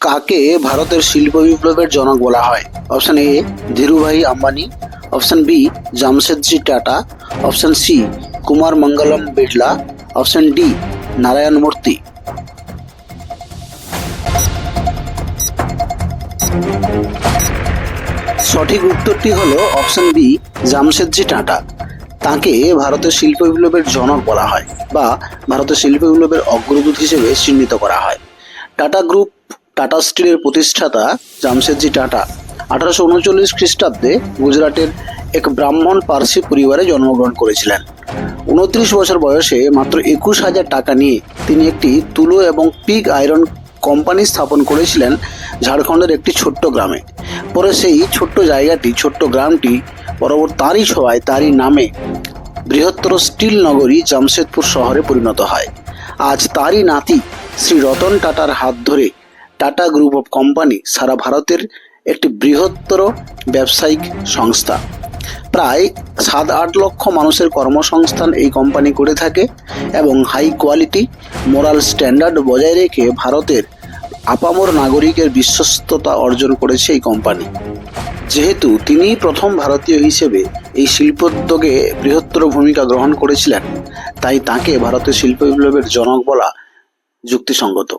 কাকে ভারতের শিল্প বিপ্লবের জনক বলা হয়? Option A, Dhirubhai Ambani. Option B, Jamshedji Tata. Option C, Kumar Mangalam Birla. Option D, Narayana Murthy. সঠিক উত্তরটি হলো অপশন বি, জামশেদজি টাটা। তাকে ভারতের শিল্প বিপ্লবের জনক বলা হয় বা ভারতের শিল্প বিপ্লবের অগ্রদূত হিসেবে চিহ্নিত করা হয়। টাটা গ্রুপ টাটা স্টিলের প্রতিষ্ঠাতা জামশেদজি টাটা। আঠারোশো উনচল্লিশ খ্রিস্টাব্দে গুজরাটের এক ব্রাহ্মণ পার্সি পরিবারে জন্মগ্রহণ করেছিলেন। উনত্রিশ বছর বয়সে মাত্র একুশ হাজার টাকা নিয়ে তিনি একটি তুলো এবং পিক আয়রন কোম্পানি স্থাপন করেছিলেন ঝাড়খণ্ডের একটি ছোট্ট গ্রামে। পরে সেই ছোট্ট জায়গাটি, ছোট্ট গ্রামটি পরবর্তী তারই সভায় তারই নামে বৃহত্তর স্টিল নগরী জামশেদপুর শহরে পরিণত হয়। আজ তারই নাতি শ্রী রতন টাটার হাত ধরে টাটা গ্রুপ অফ কোম্পানি সারা ভারতের একটি বৃহত্তর ব্যবসায়িক সংস্থা। প্রায় সাত আট লক্ষ মানুষের কর্মসংস্থান এই কোম্পানি করে থাকে এবং হাই কোয়ালিটি মোরাল স্ট্যান্ডার্ড বজায় রেখে ভারতের আপামর নাগরিকের বিশ্বস্ততা অর্জন করেছে এই কোম্পানি যেহেতু তিনিই প্রথম ভারতীয় হিসেবে এই শিল্পোদ্যোগে বৃহত্তর ভূমিকা গ্রহণ করেছিলেন, তাই তাকে ভারতের শিল্প বিপ্লবের জনক বলা যুক্তিসঙ্গত।